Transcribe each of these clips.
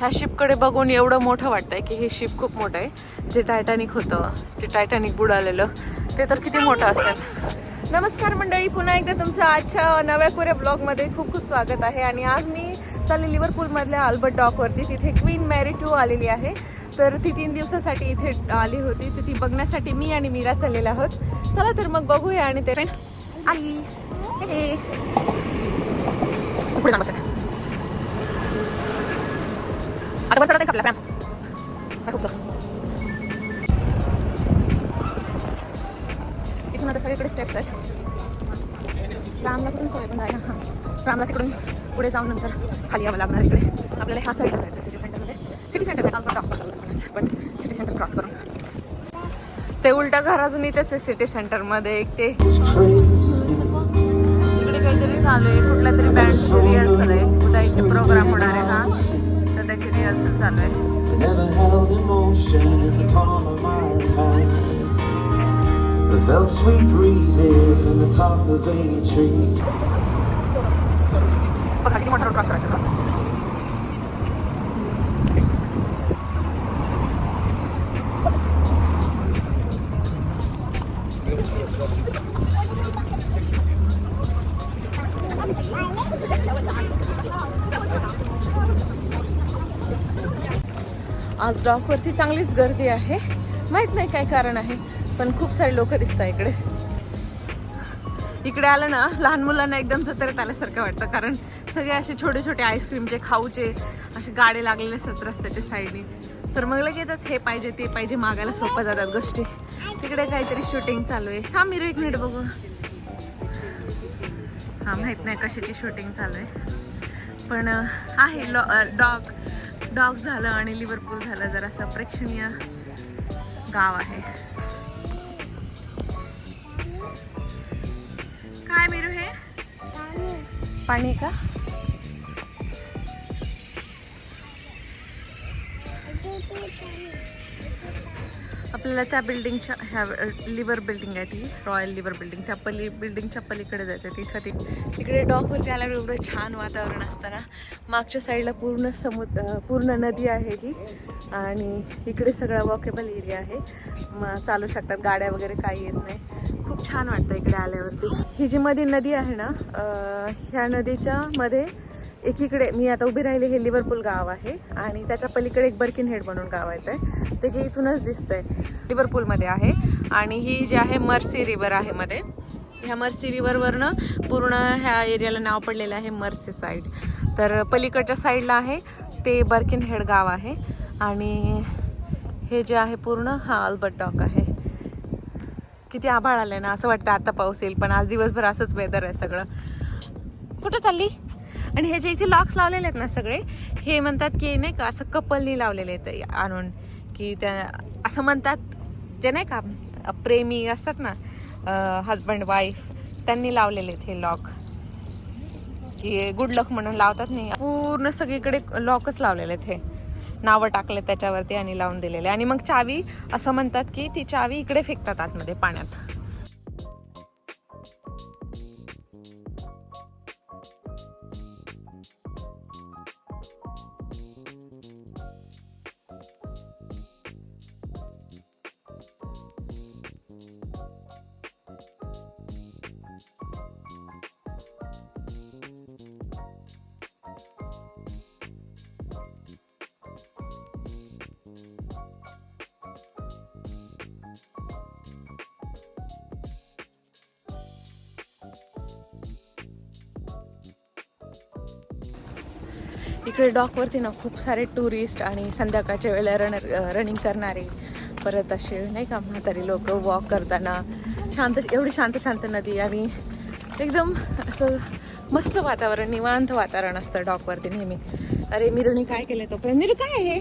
ह्या शिपकडे बघून एवढं मोठं वाटतंय की हे शिप खूप मोठं आहे. जे टायटॅनिक होतं जे टायटॅनिक बुडालेलं ते तर किती मोठं असेल. नमस्कार मंडळी पुन्हा एकदा तुमचं आजच्या नव्या कोऱ्या ब्लॉगमध्ये खूप खूप स्वागत आहे. आणि आज मी चालले लिव्हरपूलमधल्या अल्बर्ट डॉकवरती तिथे क्वीन मॅरी टू आलेली आहे. तर ती तीन दिवसासाठी इथे आली होती. तर ती बघण्यासाठी मी आणि मीरा चाललेलो आहोत. चला तर मग बघूया आणि ते आई हे. पुढे जाऊ बसत. आता पण चढत आपल्या काय खूप सर इथून आता सगळीकडे स्टेप्स आहेत. रामला कुठून सोय पण जायला हां. रामला तिकडून पुढे जाऊन नंतर खाली यावं लागणार इकडे. आपल्याला ह्या साईडला जायचं सिटी सेंटरमध्ये सिटी सेंटर आहे अल्बर्ट डॉक्टर पण सिटी सेंटर क्रॉस करून. ते उलटा घर अजून इथेच आहे सिटी सेंटरमध्ये एक ते. इकडे काहीतरी चालू आहे. कुठल्या तरी बँड रिहर्सल आहे. उद्या एक प्रोग्राम होणार आहे हा. तर त्याची रिहर्सल चालू आहे Never held emotion in the palm of my hand. I felt sweet breezes in the top of a tree. बघा किती मोठा रोड क्रॉस करायचा आज डॉकवरती चांगलीच गर्दी आहे. माहीत नाही काय कारण आहे पण खूप सारे लोक दिसतात इकडे. इकडे आलं ना लहान मुलांना एकदम जत्रेत आल्यासारखं वाटतं कारण सगळे असे छोटे छोटे आईस्क्रीमचे खाऊचे असे गाडे लागलेले असतात रस्त्याच्या साईडने तर मग लगेचच हे पाहिजे ते पाहिजे मागायला सोपं जातात गोष्टी. तिकडे काहीतरी शूटिंग चालू आहे. थांब मी एक मिनिट बघू. हा माहीत नाही कशाची शूटिंग चालू आहे. पण आहे लॉ डॉग डॉग झालं आणि लिव्हरपूल झालं जर असं प्रेक्षणीय गाव आहे. काय मेरू हे? पाणी का? आपल्याला त्या बिल्डिंगच्या ह्या लिव्हर बिल्डिंग आहे ती रॉयल लिव्हर बिल्डिंग. त्या पली बिल्डिंगच्या पलीकडे जायचं आहे तिथं ती इकडे डॉकवरती आल्यावर एवढं छान वातावरण असताना. मागच्या साईडला पूर्ण समुद्र पूर्ण नदी आहे ही. आणि इकडे सगळा वॉकेबल एरिया आहे. मग चालू शकतात गाड्या वगैरे काही येत नाही. खूप छान वाटतं इकडे आल्यावरती. ही जी मध्ये नदी आहे ना ह्या नदीच्या मध्ये एकीकडे मी आता उभी राहिली हे लिव्हरपूल गाव आहे आणि त्याच्या पलीकडे एक बर्किन हेड म्हणून गाव आहे ते. की इथूनच दिसतंय. लिव्हरपूलमध्ये आहे. आणि ही जी आहे मर्सी रिव्हर आहे मध्ये. ह्या मर्सी रिव्हरवरनं पूर्ण ह्या एरियाला नाव पडलेलं आहे मर्सी साईड तर पलीकडच्या साईडला आहे. ते बर्किन हेड गाव आहे. आणि हे जे आहे पूर्ण हा अल्बर्ट डॉक आहे. किती आभाळ आलंय ना असं वाटतं आता पाऊस येईल पण आज दिवसभर असंच वेदर आहे सगळं. कुठं चालली? आणि हे जे इथे लॉक्स लावलेले आहेत ना सगळे हे म्हणतात की नाही का असं कपलनी लावलेले आहेत आणून की त्या असं म्हणतात जे नाही का प्रेमी असतात ना हजबंड वाईफ त्यांनी लावलेले आहेत हे लॉक की गुड लक म्हणून लावतात नाही पूर्ण सगळीकडे लॉकच लावलेले आहेत हे. नावं टाकले त्याच्यावरती आणि लावून दिलेले. आणि मग चावी असं म्हणतात की ती चावी इकडे फेकतात आतमध्ये पाण्यात. इकडे डॉकवरती ना खूप सारे टुरिस्ट आणि संध्याकाळच्या वेळेला रन रनिंग करणारे. परत असे नाही का म्हातारी लोक वॉक करताना. शांत एवढी शांत शांत नदी आणि एकदम असं मस्त वातावरण निवांत वातावरण असतं डॉकवरती नेहमी. अरे मिरुनी काय केलं तो पण मिरू काय आहे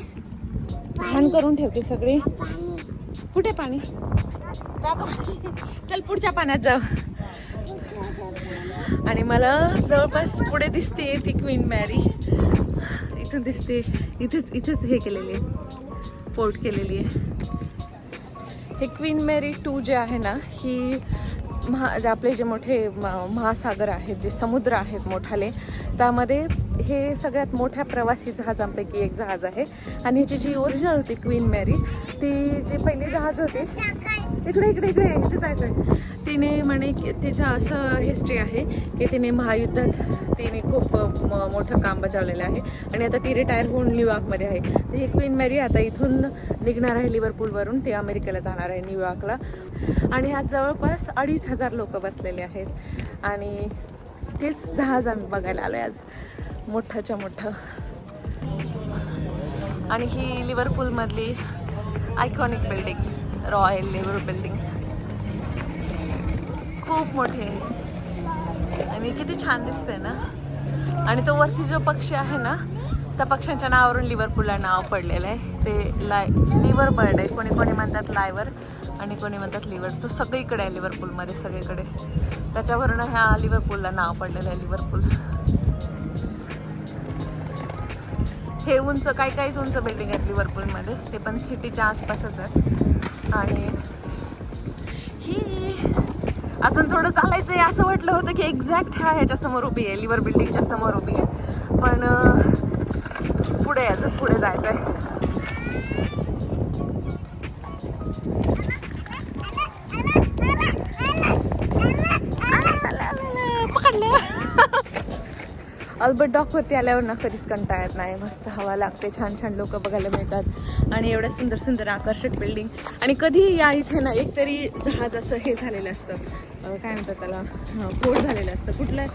घाण करून ठेवते सगळी. कुठे पाणी? चल पुढच्या पाण्यात जाऊ. आणि मला जवळपास पुढे दिसते ती क्वीन मॅरी इथून दिसते. इथेच इथेच हे केलेली आहे. पोर्ट केलेली आहे. हे क्वीन मेरी टू जे आहे ना ही महा जे आपले जे मोठे म- महासागर आहेत जे समुद्र आहेत मोठाले त्यामध्ये हे सगळ्यात मोठ्या प्रवासी जहाजांपैकी एक जहाज आहे. आणि ह्याची जी ओरिजिनल होती क्वीन मॅरी ती जी पहिली जहाज होती इकडे इकडे इकडे इथे जायचं आहे तिने म्हणे की तिचं असं हिस्ट्री आहे की तिने महायुद्धात तिने खूप म- मोठं काम बजावलेलं आहे. आणि आता ती रिटायर होऊन न्यूयॉर्कमध्ये आहे. तर ही क्वीन मॅरी आता इथून निघणार आहे लिव्हरपूलवरून ती अमेरिकेला जाणार आहे न्यूयॉर्कला आणि ह्यात जवळपास अडीच हजार लोक बसलेले आहेत. आणि तेच जहाज आम्ही बघायला आलो आज. मोठंच्या मोठं. आणि ही लिव्हरपूलमधली iconic building Royal Liver Building खूप मोठी आहे. आणि किती छान दिसते ना? आणि तो वरती जो पक्षी आहे ना त्या पक्ष्यांच्या नावावरून लिव्हरपूलला नाव पडलेलं आहे. ते लाय लिव्हर बर्ड आहे. कोणी कोणी म्हणतात लायवर आणि कोणी म्हणतात लिव्हर तो सगळीकडे आहे लिव्हरपूलमध्ये सगळीकडे. त्याच्यावरून ह्या लिव्हरपूलला नाव पडलेलं आहे लिव्हरपूल हे उंच काही काहीच उंच बिल्डिंग आहेत लिव्हरपूलमध्ये ते पण सिटीच्या आसपासच आहेत. आणि ही अजून थोडं चालायचं आहे असं वाटलं होतं की एक्झॅक्ट ह्या ह्याच्या समोर उभी आहे लिव्हर बिल्डिंगच्या समोर उभी आहे. पण पुढे अजून पुढे जायचं आहे अल्बर्ट डॉकवरती आल्यावर ना कधीच कंटाळा येत नाही. मस्त हवा लागते छान छान लोक बघायला मिळतात. आणि एवढ्या सुंदर सुंदर आकर्षक बिल्डिंग आणि कधी या इथे ना एक तरी जहाज असं हे झालेलं असतं. काय म्हणतात त्याला? पोट झालेलं असतं. कुठलं?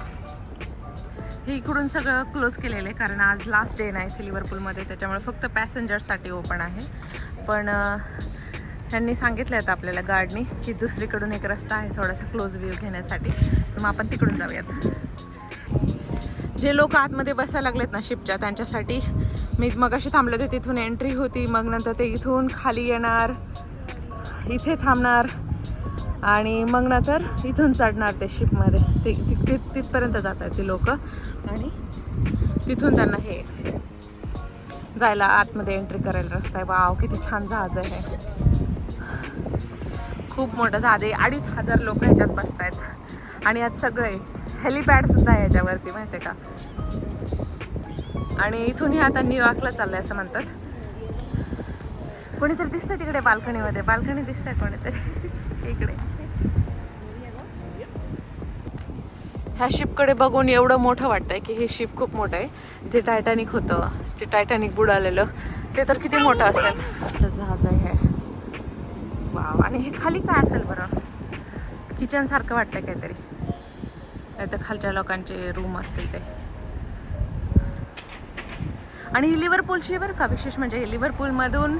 हे इकडून सगळं क्लोज केलेलं आहे कारण आज लास्ट डे नाही इथे लिव्हरपूलमध्ये त्याच्यामुळे फक्त पॅसेंजर्ससाठी ओपन आहे. पण त्यांनी सांगितलं आहे आपल्याला गार्डनी की दुसरीकडून एक रस्ता आहे थोडासा क्लोज व्ह्यू घेण्यासाठी. तर मग आपण तिकडून जाऊयात. जे लोक आतमध्ये बसायला लागलेत ना शिपच्या त्यांच्यासाठी मी मग अशी थांबले होते तिथून एंट्री होती मग नंतर ते इथून खाली येणार इथे थांबणार आणि मग नंतर इथून चढणार ते शिपमध्ये ते ति- तिथपर्यंत जात आहेत ते लोक आणि तिथून त्यांना हे जायला आतमध्ये एंट्री करायला रस्ता आहे. वाव किती छान जहाज आहे खूप मोठं जहाज आहे. अडीच हजार लोक ह्याच्यात बसत आहेत आणि यात सगळे हेलिपॅड सुद्धा आहे याच्यावरती माहिती आहे का? आणि इथून हे आता न्यूयॉर्कला चाललंय असं म्हणतात. कोणीतरी दिसतंय तिकडे बाल्कनीमध्ये. बाल्कनी दिसतंय कोणीतरी. इकडे. ह्या शिपकडे बघून एवढं मोठं वाटतंय की हे शिप खूप मोठं आहे. जे टायटॅनिक होतं जे टायटॅनिक बुडालेलं ते तर किती मोठं असेल. तर जहाज आहे हे. वाव आणि हे खाली काय असेल बरं? किचन सारखं वाटतंय काहीतरी. नाही तर खालच्या लोकांचे रूम असतील ते. आणि ही लिव्हरपूलची बरं का विशेष म्हणजे लिव्हरपूलमधून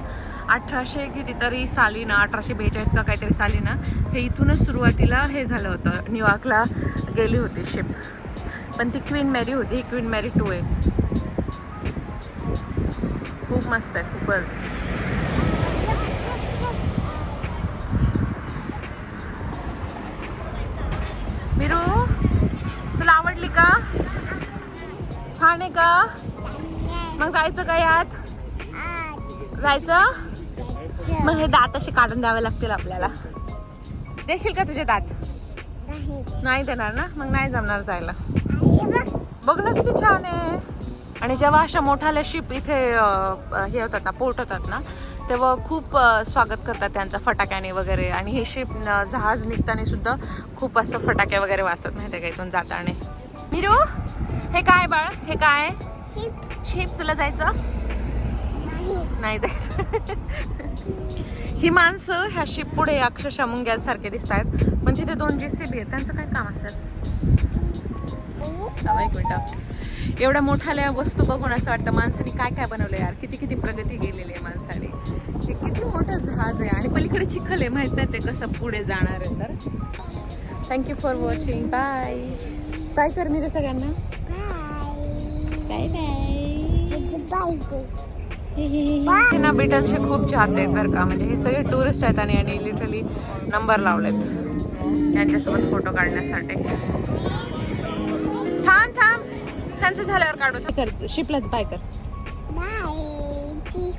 अठराशे कितीतरी साली ना अठराशे बेचाळीस का काहीतरी साली ना हे इथूनच सुरुवातीला हे झालं होतं. न्यूयॉर्कला गेली होती शिप पण ती क्वीन मॅरी होती. ही क्वीन मॅरी टू आहे खूप मस्त आहे खूपच. मिरू? आवडली का? छान आहे का? मग जायचं का यात? जायचं? मग हे दात असे काढून द्यावे लागतील आपल्याला. देशील का तुझे दात? नाही देणार ना? मग नाही जमणार जायला. बघ ना किती छान आहे. आणि जेव्हा अशा मोठाल्या शिप इथे हे होतात ना पोर्ट होतात ना तेव्हा खूप स्वागत करतात त्यांचं फटाक्याने वगैरे. आणि हे शिप जहाज निघताना सुद्धा खूप असं फटाके वगैरे वाचत माहिती आहे का इथून जाताना. मिरू हे काय बाळ? हे काय? शिप तुला जायचं? नाही. जायचं. ही माणसं ह्या शिप पुढे अक्षरशः मुंग्यांसारखे दिसत आहेत पण तिथे दोन जे सी बी आहेत त्यांचं काय काम असेल? एक मिनिट. एवढ्या मोठ्याल्या वस्तू बघून असं वाटतं माणसाने काय काय बनवलं यार? किती किती प्रगती केलेली आहे माणसाने. हे किती मोठं जहाज आहे आणि पलीकडे चिखल आहे माहीत नाही ते कसं पुढे जाणार आहे तर. Thank you for watching bye bye करणे रे सगळ्यांना बाय बाय ना बिटल्सचे खूप चाहते आहेत बरं का. म्हणजे हे सगळे टुरिस्ट आहेत आणि यांनी लिटरली नंबर लावलेत. यांच्यासोबत फोटो काढण्यासाठी. थांब थांब. त्यांचं झाल्यावर काढू. कर शिपलाच बाय कर. Bye.